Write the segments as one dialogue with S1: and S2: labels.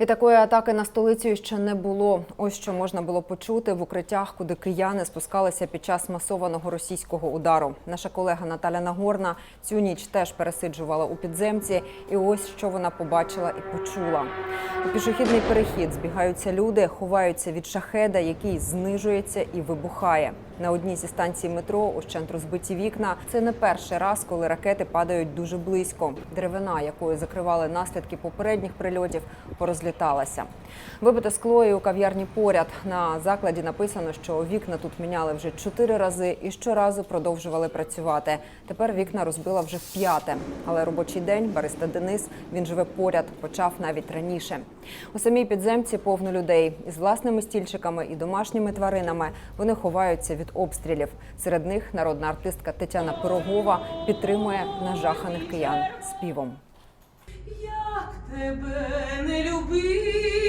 S1: І такої атаки на столицю ще не було. Ось що можна було почути в укриттях, куди кияни спускалися під час масованого російського удару. Наша колега Наталя Нагорна цю ніч теж пересиджувала у підземці, і ось що вона побачила і почула. Пішохідний перехід збігаються люди, ховаються від шахеда, який знижується і вибухає. На одній зі станцій метро ущент розбиті вікна. Це не перший раз, коли ракети падають дуже близько. Деревина, якою закривали наслідки попередніх прильотів, порозліталася. Вибите скло і у кав'ярні поряд. На закладі написано, що вікна тут міняли вже чотири рази і щоразу продовжували працювати. Тепер вікна розбила вже в п'яте. Але робочий день бариста Денис він живе поряд, почав навіть раніше. У самій підземці повно людей із власними стільчиками і домашніми тваринами. Вони ховаються від обстрілів. Серед них народна артистка Тетяна Пирогова підтримує нажаханих киян співом.
S2: Як тебе не любити,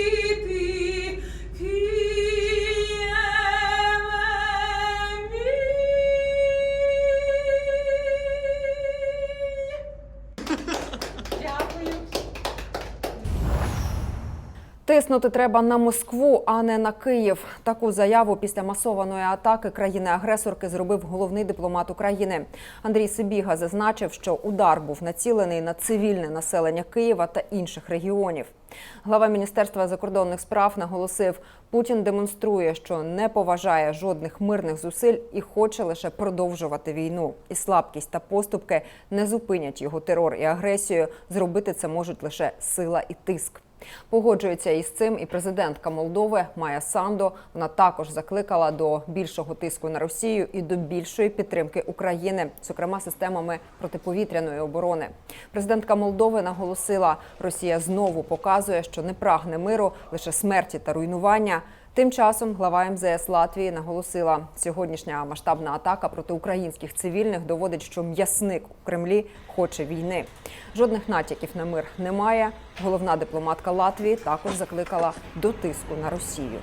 S1: Тиснути треба на Москву, а не на Київ. Таку заяву після масованої атаки країни-агресорки зробив головний дипломат України. Андрій Сибіга зазначив, що удар був націлений на цивільне населення Києва та інших регіонів. Глава міністерства закордонних справ наголосив, Путін демонструє, що не поважає жодних мирних зусиль і хоче лише продовжувати війну. І слабкість та поступки не зупинять його терор і агресію. Зробити це можуть лише сила і тиск. Погоджується із цим і президентка Молдови Майя Сандо. Вона також закликала до більшого тиску на Росію і до більшої підтримки України, зокрема системами протиповітряної оборони. Президентка Молдови наголосила, Росія знову показує, що не прагне миру, лише смерті та руйнування. Тим часом глава МЗС Латвії наголосила, сьогоднішня масштабна атака проти українських цивільних доводить, що м'ясник у Кремлі хоче війни. Жодних натяків на мир немає. Головна дипломатка Латвії також закликала до тиску на Росію.